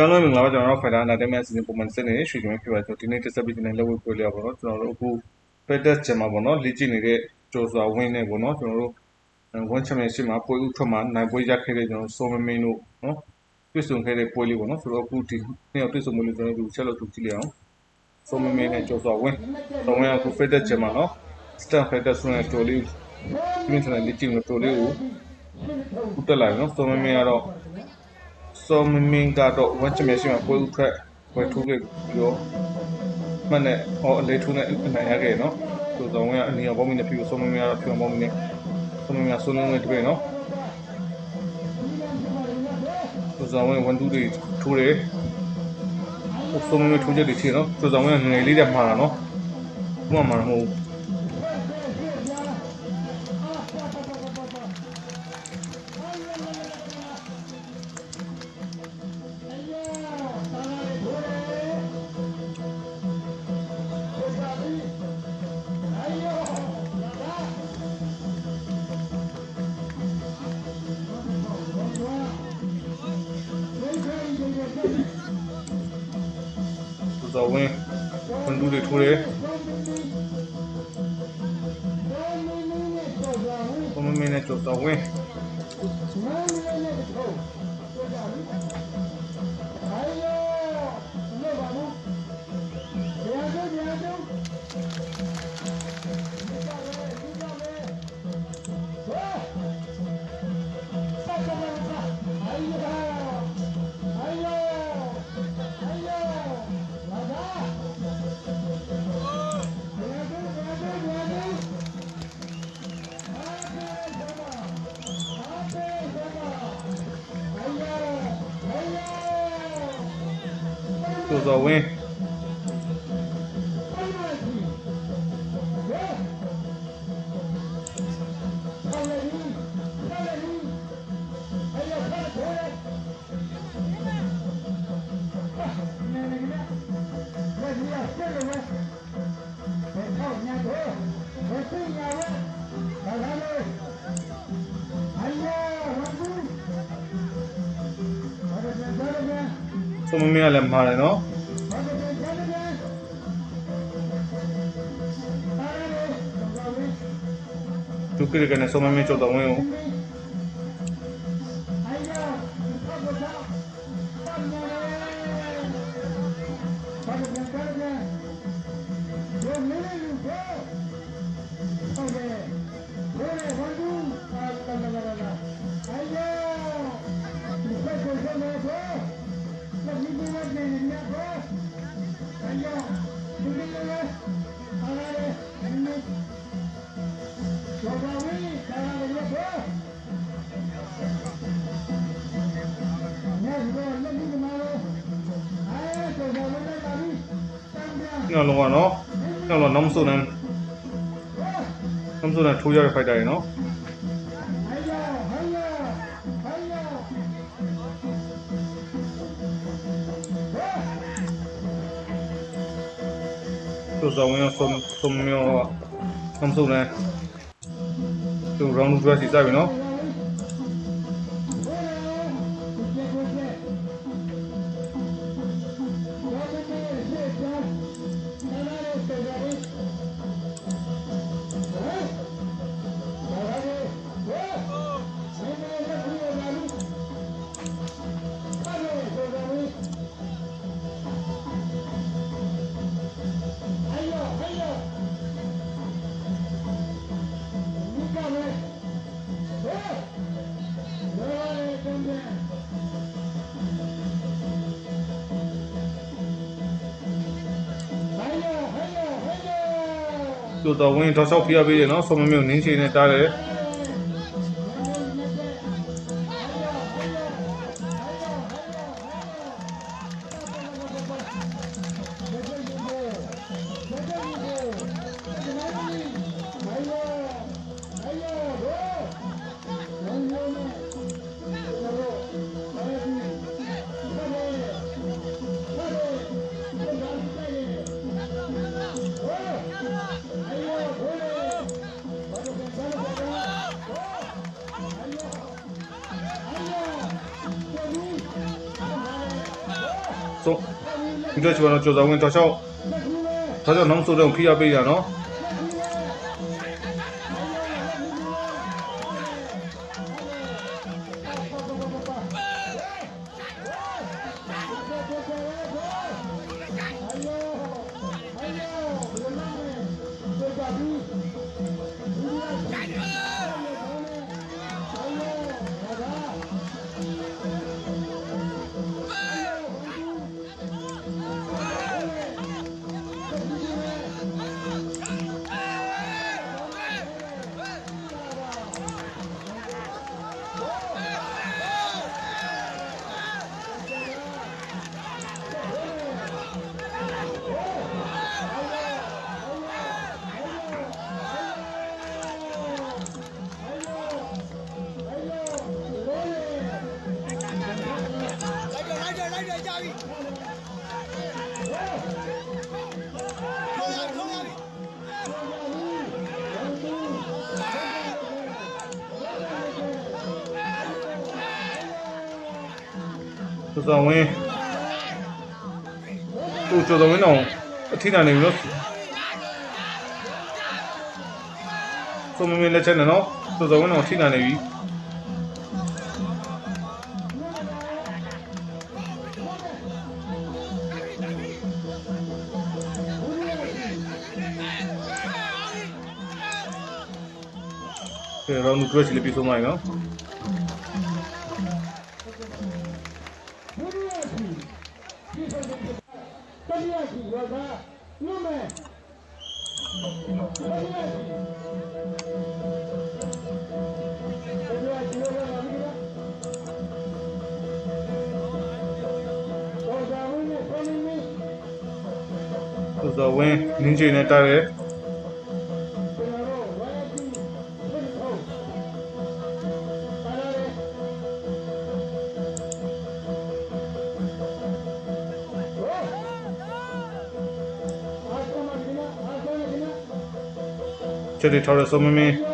ကျောင်းလုံးမင်္ဂလာပါကျွန်တော်တို့ Fighter နာတက်မဲ့အစီအစဉ်ပုံမှန်စနေရွှေကျွန်တော်ဖြစ်ပါတယ်ကျွန်တော်ဒီနေ့တက်ဆက်ပြီးဒီနေ့လက်ဝဲပွဲလေးပါတော့ကျွန်တော်တို့အခု Fedex ကျမှာပေါ့နော်လေ့ကျင့်နေတဲ့ကျော်စွာဝင်းနေပေါ့နော်ကျွန်တော်တို့ဝန်ချမန်ရှိမှာပွဲဥထွက်မှာနိုင်ပွဲရခဲ့တဲ့ကျွန်တော်စောမမင်းတို့နော်တွေ့ဆုံခဲ့တဲ့ပွဲလေးပေါ့နော်ဆိုတော့အခုဒီနေ့တွေ့ဆုံမှုလေးကျွန်တော်တို့ချက်လို့တူကြည့်လိုက်အောင်စောမမင်းနဲ့ကျော်စွာဝင်းတော့ဝင်အခု Fedex ကျမှာနော် Stan Fedex ဆိုတဲ့တော်လေးဒီနေ့ကျွန်တော်လေ့ကျင့်တဲ့တော်လေးကိုဥတက်လာပြီနော်စောမမင်းကတော့ စောမမင်းကတော့ဝမ်းချင်မရှိမှာပွဲဥထွက်ပွဲထိုးခဲ့ပြီးတော့မှတ်နဲ့ဟောအလေးထိုးနဲ့အနိုင်ရခဲ့နော်ဆိုတော့ဝင်ကအနီရောဘောမင်းနဲ့ပြီးတော့စောမမင်းကတော့ဖြောင်းဘောမင်းနဲ့စောမမင်းကဆွလုံးနဲ့တပည့်နော်ဆိုတော့ဝင်ဝန်တူတွေထိုးတယ်စောမမင်းထိုးချက်တွေထည့်နော်ဆိုတော့ဝင်ငယ်လေးတက်မှာနော်ဘုမမှာမဟုတ် ဆိုတော့ဝင်ဝန်တူတွေထိုးတယ်စောမမင်းနဲ့ကျော်တော့ဝင် ဆိုတော့ဝင်စောမ မင်းကလည်းမှားတယ်နော်ဒုက္ခရကနေစော နော်လောကနော်နော်လောနမ်ဆိုနန်နမ်ဆိုနန်ထိုးရတဲ့ဖိုက်တာရယ်နော်ဆိုတော့ဝင်ဆုံးဆုံးမျိုးနမ်ဆိုနန်သူ round 2စီစားပြီနော် ဆိုတော့ဝင်တော့ဆောက်ဖိရပေးတယ်နော်ဆုံးမမျိုးနင်းချင်နဲ့တားတယ် ဆုံးဒီတော့ကျွန်တော်ကြော်စောဝင်တော့ချောက်တော့ချောက်နောင်ဆိုတော့ဖိရပေးရနော် ကြော်စောဝင်သူကြော်စောဝင်တော့အထိနာနေပြီနော်ဆုံးမမင်းလက်ချက်နဲ့နော်ကြော်စောဝင်တော့အထိနာနေပြီကဲရောင်းတို့ချီလေးပြီးဆုံးသွားပြီနော် သူစောဝင်နင်းချိန်နဲ့တားရဲချက်တွေထော က်ရဆုံးမမင်းဒါ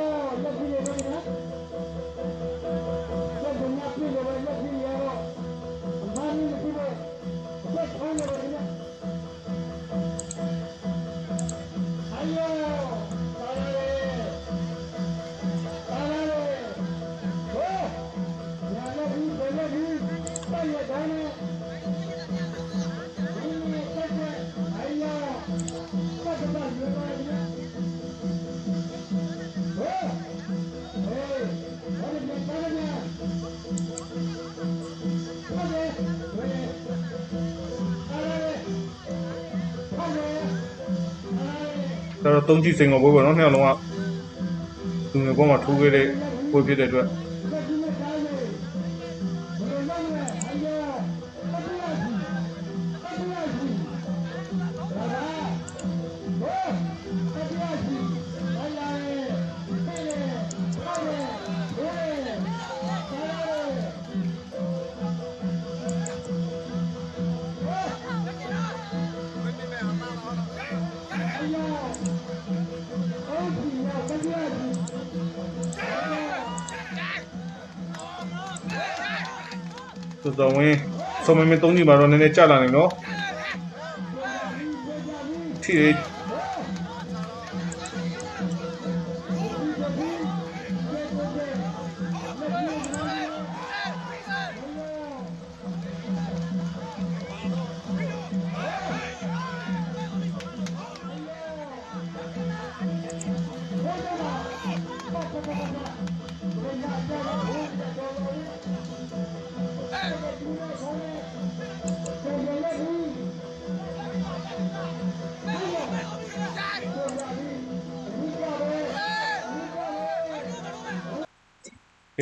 သုံးကြည့်စိန်ကိုပွဲပေါ့နော်နှစ်ယောက်လုံးကသူငယ်ပေါ်မှာထိုးခဲ့တဲ့ပွဲဖြစ်တဲ့အတွက် သူစောဝင်ဆုံးမမင်းသုံးကြည့်မှာတော့နည်းနည်းကြာလာနေနော်ထီလေး က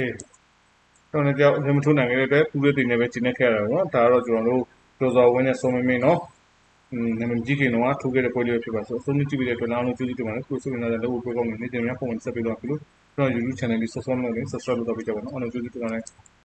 ဲတော့လည်းကြောက်ရင်မထုံးနိုင်ခဲ့တဲ့အတွက်ပူတဲ့တင်နေပဲကျင်းနေခဲ့ရတာပေါ့နော်ဒါကတော့ကျွန်တော်တို့ကြော်စော်ဝင်းနဲ့ဆုံးမမင်းနော်อืมနာမည်ကြီးခင်တော့ထိုးခဲ့တဲ့ပွဲလေးပဲဖြစ်ပါဆိုအဆုံးကြည့်ပြီးတဲ့အတွက်နောက်လုံးကျေးဇူးတင်ပါတယ်ကိုစုနေတာလည်းလို့ပွဲကောင်းနေနေတင်များပုံမှန်ဆက်ပြီးတော့ပြီလို့ကျွန်တော် YouTube channel လေး subscribe လုပ်နေ subscribe လုပ်တော့ပြကြပါနော်အားလုံးကျေးဇူးတင်ပါတယ်